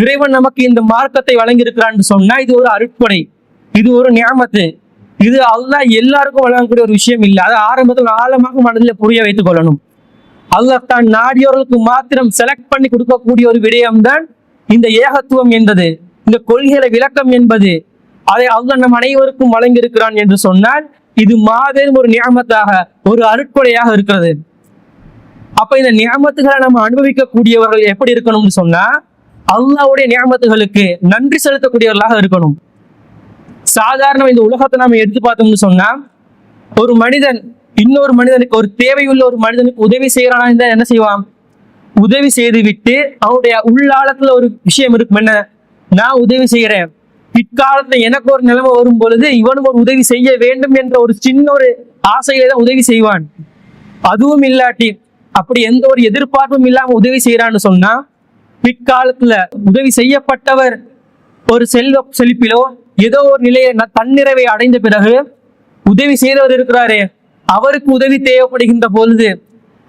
இறைவன் நமக்கு இந்த மார்க்கத்தை வழங்கியிருக்கிறான்னு சொன்னா இது ஒரு அருட்படை இது ஒரு நியாமத்து. இது அல்லாஹ் எல்லாருக்கும் வழங்கக்கூடிய ஒரு விஷயம் இல்லை. அதை ஆரம்பத்தில் ஆழமாக மனதில் புரிய வைத்துக் கொள்ளணும். அல்லாஹ் தான் நாடியோர்களுக்கு மாத்திரம் செலக்ட் பண்ணி கொடுக்கக்கூடிய ஒரு விடயம்தான் இந்த ஏகத்துவம் என்பது இந்த கொள்கைகளை விளக்கம் என்பது. அதை அல்லாஹ் நம் அனைவருக்கும் வழங்கியிருக்கிறான் என்று சொன்னால் இது மாபெரும் ஒரு நியமத்தாக ஒரு அருட்கொலையாக இருக்கிறது. அப்ப இந்த நியமத்துகளை நம்ம அனுபவிக்கக்கூடியவர்கள் எப்படி இருக்கணும்னு சொன்னா அல்லாவுடைய நியமத்துகளுக்கு நன்றி செலுத்தக்கூடியவர்களாக இருக்கணும். சாதாரண இந்த உலகத்தை நாம எடுத்து பார்த்தோம்னு சொன்னா ஒரு மனிதன் இன்னொரு மனிதனுக்கு ஒரு தேவையுள்ள ஒரு மனிதனுக்கு உதவி செய்யறானா இருந்தா என்ன செய்வான்? உதவி செய்து விட்டு அவனுடைய உள்ளாழத்துல ஒரு விஷயம் இருக்கும். என்ன? நான் உதவி செய்யறேன். பிற்காலத்துல எனக்கு ஒரு நிலைமை வரும் பொழுது இவனும் ஒரு உதவி செய்ய வேண்டும் என்ற ஒரு சின்ன ஒரு ஆசையில தான் உதவி செய்வான். அதுவும் இல்லாட்டி அப்படி எந்த ஒரு எதிர்பார்ப்பும் இல்லாம உதவி செய்யறான்னு சொன்னா பிற்காலத்துல உதவி செய்யப்பட்டவர் ஒரு செல்வ செழிப்பிலோ ஏதோ ஒரு நிலையை தன்னிறைவை அடைந்த பிறகு உதவி செய்தவர் இருக்கிறாரே. அவருக்கு உதவி தேவைப்படுகின்ற பொழுது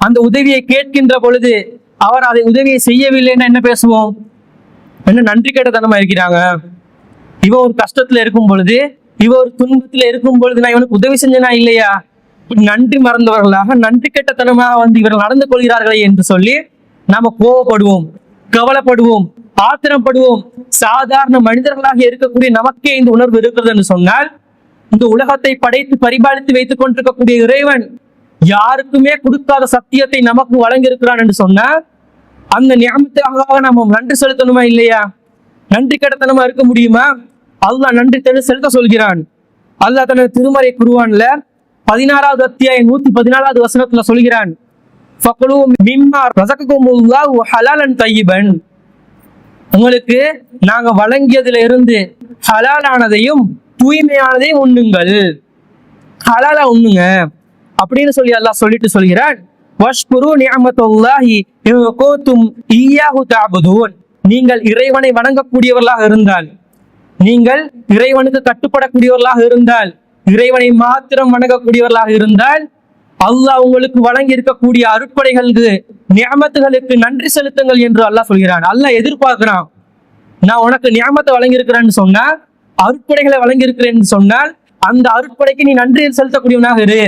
அந்த உதவியை கேட்கின்ற பொழுது அவர் அதை உதவியை செய்யவில்லைன்னா என்ன பேசுவோம்? என்ன நன்றி கேட்டதனமா இருக்கிறாங்க? இவன் ஒரு கஷ்டத்துல இருக்கும் பொழுது இவன் ஒரு துன்பத்துல இருக்கும் பொழுது நான் இவனுக்கு உதவி செஞ்சனா இல்லையா? நன்றி மறந்தவர்களாக நன்றி கெட்டத்தனமாக வந்து இவர்கள் நடந்து கொள்கிறார்களே என்று சொல்லி நாம கோவப்படுவோம். கவலைப்படுவோம் ஆத்திரப்படுவோம். சாதாரண மனிதர்களாக இருக்கக்கூடிய நமக்கே இந்த உணர்வு இருக்கிறது என்று சொன்னால் இந்த உலகத்தை படைத்து பரிபாலித்து வைத்துக் கொண்டிருக்கக்கூடிய இறைவன் யாருக்குமே கொடுக்காத சத்தியத்தை நமக்கு வழங்கியிருக்கிறான் என்று சொன்னால் அந்த ஞாபகத்துக்காக நாம் நன்றி செலுத்தணுமா இல்லையா? நன்றி கடத்தனமா இருக்க முடியுமா? அல்லா நன்றி தெளி செலுத்த சொல்கிறான். அல்லாஹ் தனது திருமறை குருவான்ல பதினாறாவது அத்தியாயம் நூத்தி பதினாலாவது வசனத்துல சொல்கிறான். ஃபக்குலு மிம்மா ரஸககுமுல்லாஹு ஹலாலன் தய்யிபன் உங்களுக்கு நாங்க வழங்கியதுல இருந்து ஹலாலானதையும் தூய்மையானதையும் உண்ணுங்கள். ஹலாலா உண்ணுங்க. அப்படின்னு சொல்லி அல்லாஹ் சொல்லிட்டு சொல்கிறான். வஷ்குரு நியமத்துல்லாஹி கோத்தும் குன்தும் ஈயாஹு தஅபுதூன். நீங்கள் இறைவனை வணங்கக்கூடியவர்களாக இருந்தால் நீங்கள் இறைவனுக்கு கட்டுப்படக்கூடியவர்களாக இருந்தால் இறைவனை மாத்திரம் வணங்கக்கூடியவர்களாக இருந்தால் அல்லாஹ் உங்களுக்கு வழங்கி இருக்கக்கூடிய அருட்படைகளுக்கு நியமத்துகளுக்கு நன்றி செலுத்துங்கள் என்று அல்லாஹ் சொல்கிறான். அல்லாஹ் எதிர்பார்க்கிறான். நான் உனக்கு நியமத்தை வழங்கியிருக்கிறேன்னு சொன்னால் சொன்னா அருட்படைகளை வழங்கியிருக்கிறேன்னு சொன்னால் அந்த அருட்படைக்கு நீ நன்றி செலுத்தக்கூடியவனாக இரு.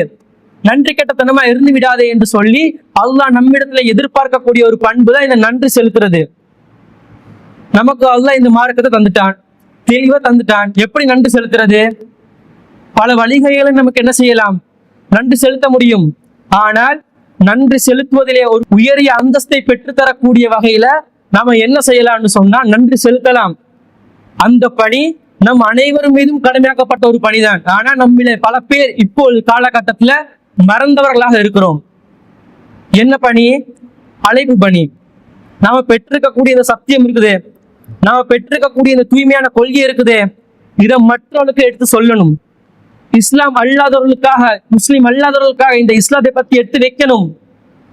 நன்றி கெட்டத்தனமா இருந்து விடாதே என்று சொல்லி அல்லாஹ் நம்மிடத்துல எதிர்பார்க்கக்கூடிய ஒரு பண்பு தான் இந்த நன்றி செலுத்துறது. நமக்கு அல்லாஹ் இந்த மார்க்கத்தை தந்துட்டான். தெளிவா தந்துட்டான். எப்படி நன்றி செலுத்துறது? பல வழிகளை நமக்கு என்ன செய்யலாம்? நன்றி செலுத்த முடியும். ஆனால் நன்றி செலுத்துவதிலே ஒரு உயரிய அந்தஸ்தை பெற்றுத்தரக்கூடிய வகையில நாம என்ன செய்யலாம்னு சொன்னா நன்றி செலுத்தலாம். அந்த பணி நம் அனைவரும் மீதும் கடமையாக்கப்பட்ட ஒரு பணிதான். ஆனா நம்மில பல பேர் இப்போது காலகட்டத்துல மறந்தவர்களாக இருக்கிறோம். என்ன பணி? அழைப்பு பணி. நாம பெற்றிருக்கக்கூடிய இந்த சத்தியம் இருக்குது. நாம பெற்றிருக்கக்கூடிய இந்த தூய்மையான கொள்கை இருக்குது. இதை மற்றவர்களுக்கு எடுத்து சொல்லணும். இஸ்லாம் அல்லாதவர்களுக்காக முஸ்லிம் அல்லாதவர்களுக்காக இந்த இஸ்லாத்தை பத்தி எடுத்து வைக்கணும்.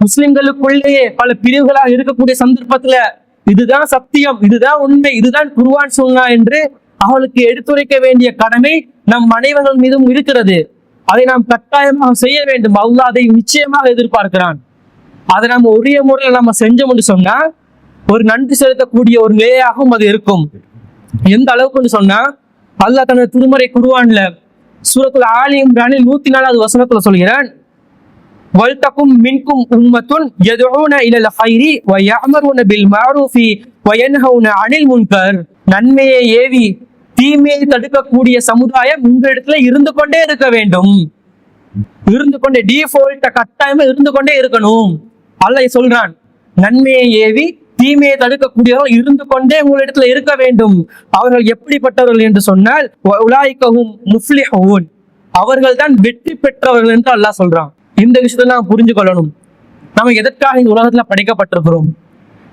முஸ்லிம்களுக்குள்ளேயே பல பிரிவுகளாக இருக்கக்கூடிய சந்தர்ப்பத்துல இதுதான் சத்தியம் இதுதான் உண்மை இதுதான் குருவான் சொன்னா என்று அவளுக்கு எடுத்துரைக்க வேண்டிய கடமை நம் அனைவர்கள் மீதும் இருக்கிறது. அதை நாம் கட்டாயமாக செய்ய வேண்டும். அல்லாஹ் அதை நிச்சயமாக எதிர்பார்க்கிறான். அதை நம்ம ஒரே முறையில் நம்ம செஞ்சோம்னு சொன்னா ஒரு நன்றி செலுத்தக்கூடிய ஒரு நிலையாகவும் அது இருக்கும். எந்த அளவுக்குன்னு சொன்னா அல்லாஹ் தனது திருமறை குருவான்ல சூரத்துல் ஆலி இம்ரானில் நூத்தி நாலாவது வசனத்துல சொல்கிறான் வல்தக்கும் மின்கும் உம்மத்துன் யதுஊன இலல் ஹைரி வயமருன பில் மாரூஃபி வயன்ஹவுன அனில் முன்கர். நன்மையை ஏவி தீமையை தடுக்கக்கூடிய சமுதாயம் உங்களிடத்துல இருந்து கொண்டே இருக்க வேண்டும். இருந்து கொண்டே டிஃபால்ட்ட கட்டாயமா இருந்து கொண்டே இருக்கணும். அல்ல சொல்றான் நன்மையை ஏவி தீமையை தடுக்கக்கூடியவர்கள் இருந்து கொண்டே உங்களிடத்துல இருக்க வேண்டும். அவர்கள் எப்படிப்பட்டவர்கள் என்று சொன்னால் உலாய்க்கவும் உலாயிக்கஹும் முஃப்லிஹூன். அவர்கள் தான் வெற்றி பெற்றவர்கள் என்று அல்லாஹ் சொல்றான். இந்த விஷயத்தை நாம் புரிஞ்சு கொள்ளணும். நம்ம எதற்காக இந்த உலகத்துல படைக்கப்பட்டிருக்கிறோம்?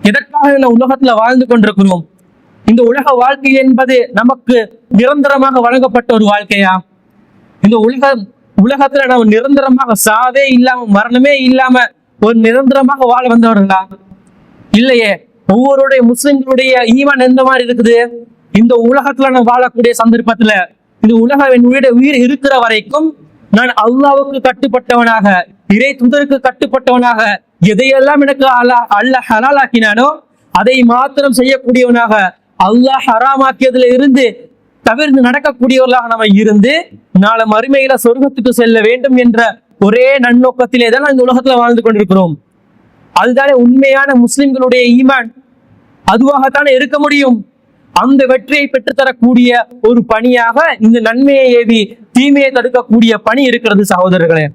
எதற்காக இந்த உலகத்துல வாழ்ந்து கொண்டிருக்கிறோம்? இந்த உலக வாழ்க்கை என்பது நமக்கு நிரந்தரமாக வழங்கப்பட்ட ஒரு வாழ்க்கையா? இந்த உலகம் உலகத்துல நம்ம நிரந்தரமாக சாவே இல்லாம மரணமே இல்லாம ஒரு நிரந்தரமாக வாழ வந்தவர்களா? இல்லையே ஒவ்வொருடைய முஸ்லிம்களுடைய ஈவன் எந்த மாதிரி இருக்குது? இந்த உலகத்துல நான் வாழக்கூடிய சந்தர்ப்பத்துல இந்த உலகம் என் உயிர் இருக்கிற வரைக்கும் நான் அல்லாவுக்கு கட்டுப்பட்டவனாக இறை துதருக்கு கட்டுப்பட்டவனாக எதையெல்லாம் எனக்கு அல்ல அல்ல ஹலாலாக்கினானோ அதை மாத்திரம் செய்யக்கூடியவனாக அல்லாஹ் ஹராமாக்கியதுல இருந்து தவிர்த்து நடக்கக்கூடியவர்களாக நம்ம இருந்து நாளை மறுமையில சொர்க்கத்துக்கு செல்ல வேண்டும் என்ற ஒரே நன்னோக்கத்திலே தான் இந்த உலகத்துல வாழ்ந்து கொண்டிருக்கிறோம். அதுதானே உண்மையான முஸ்லிம்களுடைய ஈமான். அதுவாகத்தானே இருக்க முடியும். அந்த வெற்றியை பெற்றுத்தரக்கூடிய ஒரு பணியாக இந்த நன்மையை ஏவி தீமையை தடுக்கக்கூடிய பணி இருக்கிறது சகோதரர்களே.